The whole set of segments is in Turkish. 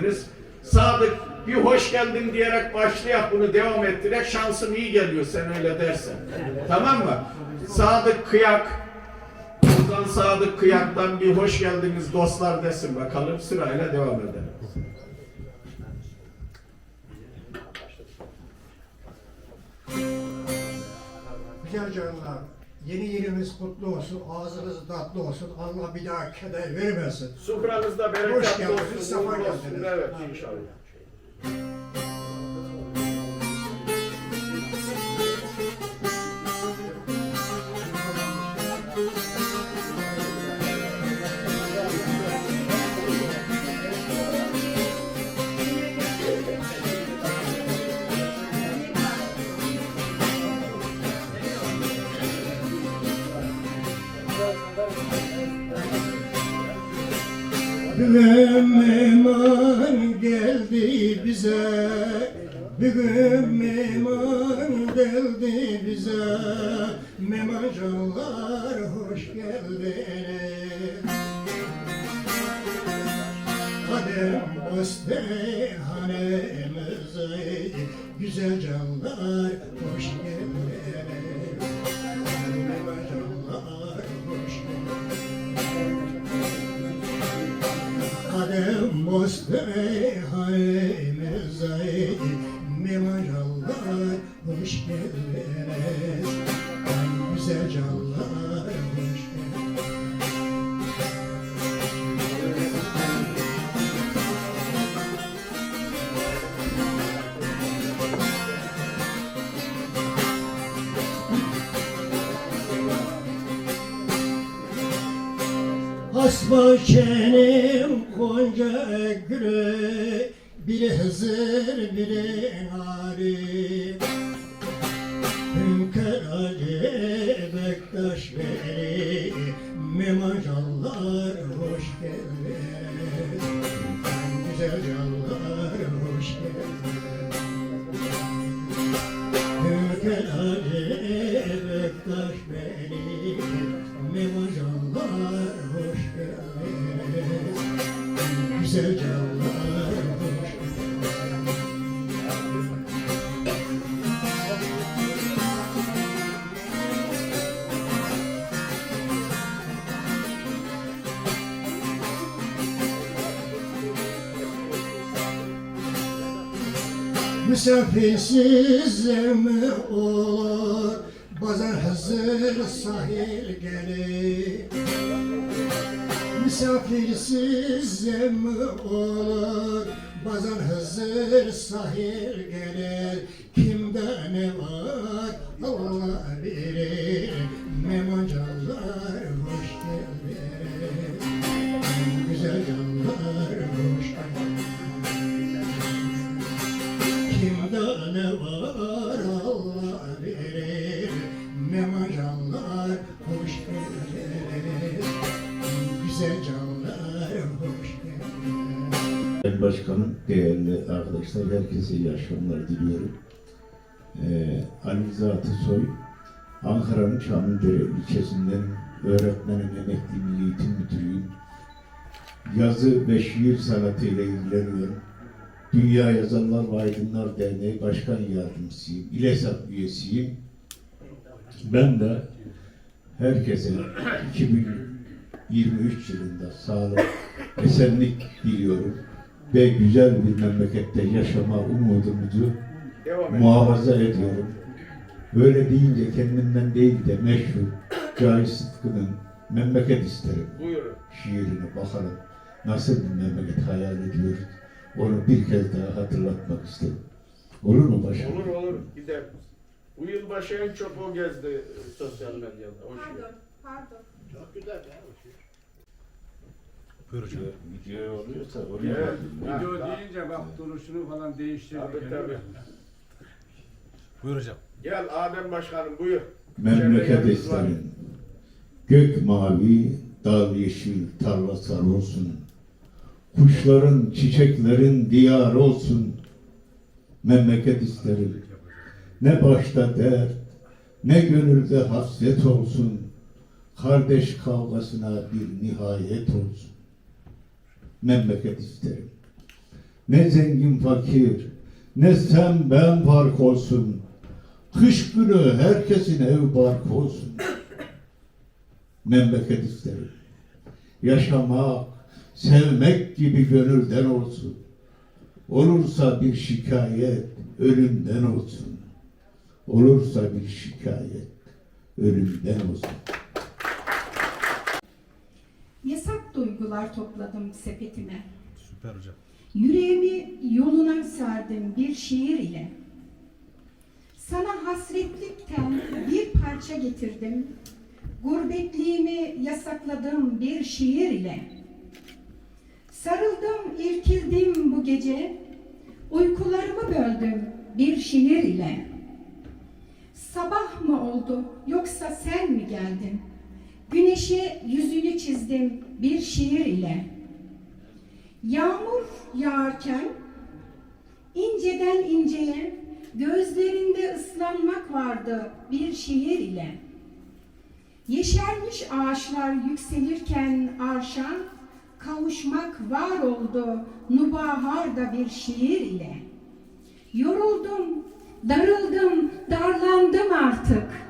geldiniz. Sadık bir hoş geldin diyerek başlayak bunu devam ettirek şansım iyi geliyor sen öyle dersen. Tamam mı? Sadık Kıyak Ozan Sadık Kıyak'tan bir hoş geldiniz dostlar desin bakalım sırayla devam edelim. Güzel canlar, yeni yılımız kutlu olsun, ağzınız tatlı olsun, Allah bir daha keder vermesin. Sufranızda Hoş bereket geldiniz, olsun, sefa uğurlu olsun. geldiniz. Evet inşallah. Bugün meyman geldi bize, bugün meyman geldi bize, memacanlar hoş geldiniz. Kadem bastı hanemize, güzel canlar hoş geldiniz. Kadem bastı hanemize, memacanlar hoş geldiniz. Güzel canlar Asma çenem konca gülü Biri Hızır biri Nari Misafirsiz mi olur? Bazen hazır sahil gelir Misafirsiz mi olur? Bazen hazır sahil gelir. Kimde ne var? Allah bilir Memancalar hoş geldiniz Güzel canlar hoş geldiniz Kimde ne var? Allah bilir Başkanım, değerli arkadaşlar, herkese iyi akşamlar diliyorum. Ee, Ali Rıza Atasoy, Ankara'nın Çamlıdere ilçesinden öğretmenim, emekli milli eğitim müdürüyüm. Yazı ve şiir sanatıyla ilgileniyorum. Dünya Yazarlar ve Aydınlar Derneği Başkan Yardımcısıyım, İLESAP üyesiyim. Ben de herkese 2023 yılında sağlık, esenlik diliyorum ve güzel bir memlekette yaşama umudumuzu Devam edelim. muhafaza ediyorum. Böyle deyince kendimden değil de meşhur Cahit Sıtkı'nın Memleket isterim Buyurun. şiirine bakalım. Nasıl bir memleket hayal ediyoruz. Onu bir kez daha hatırlatmak istedim. Olur mu başkanım? Olur olur gider. Bu yılbaşı en çok o gezdi sosyal medyada. O şiir. Pardon, pardon. Çok güzel ya o şiir. Video oluyorsa Evet. oraya Video deyince bak duruşunu falan değiştirdi. Tabii tabii. Buyur hocam. Gel Adem Başkanım buyur. Memleket isterim. Gök mavi, dal yeşil, tarla sarı olsun. Kuşların, çiçeklerin diyarı olsun. Memleket isterim. Ne başta dert, ne gönülde hasret olsun. Kardeş kavgasına bir nihayet olsun. Memleket isterim. Ne zengin fakir, ne sen ben fark olsun. Kış günü herkesin ev bark olsun. Memleket isterim. Yaşamak, sevmek gibi gönülden olsun. Olursa bir şikayet ölümden olsun. Olursa bir şikayet ölümden olsun. Duygular topladım sepetime. Süper hocam. Yüreğimi yoluna serdim bir şiir ile. Sana hasretlikten bir parça getirdim. Gurbetliğimi yasakladım bir şiir ile. Sarıldım, irkildim bu gece. Uykularımı böldüm bir şiir ile. Sabah mı oldu yoksa sen mi geldin? Güneşe yüzünü çizdim bir şiir ile. Yağmur yağarken inceden inceye gözlerinde ıslanmak vardı bir şiir ile. Yeşermiş ağaçlar yükselirken arşa kavuşmak var oldu nubaharda bir şiir ile. Yoruldum, darıldım, darlandım artık.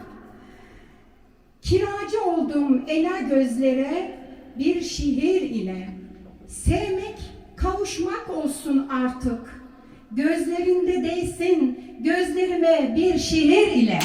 Kiracı oldum ela gözlere bir şiir ile. Sevmek, kavuşmak olsun artık. Gözlerinde değsin gözlerime bir şiir ile.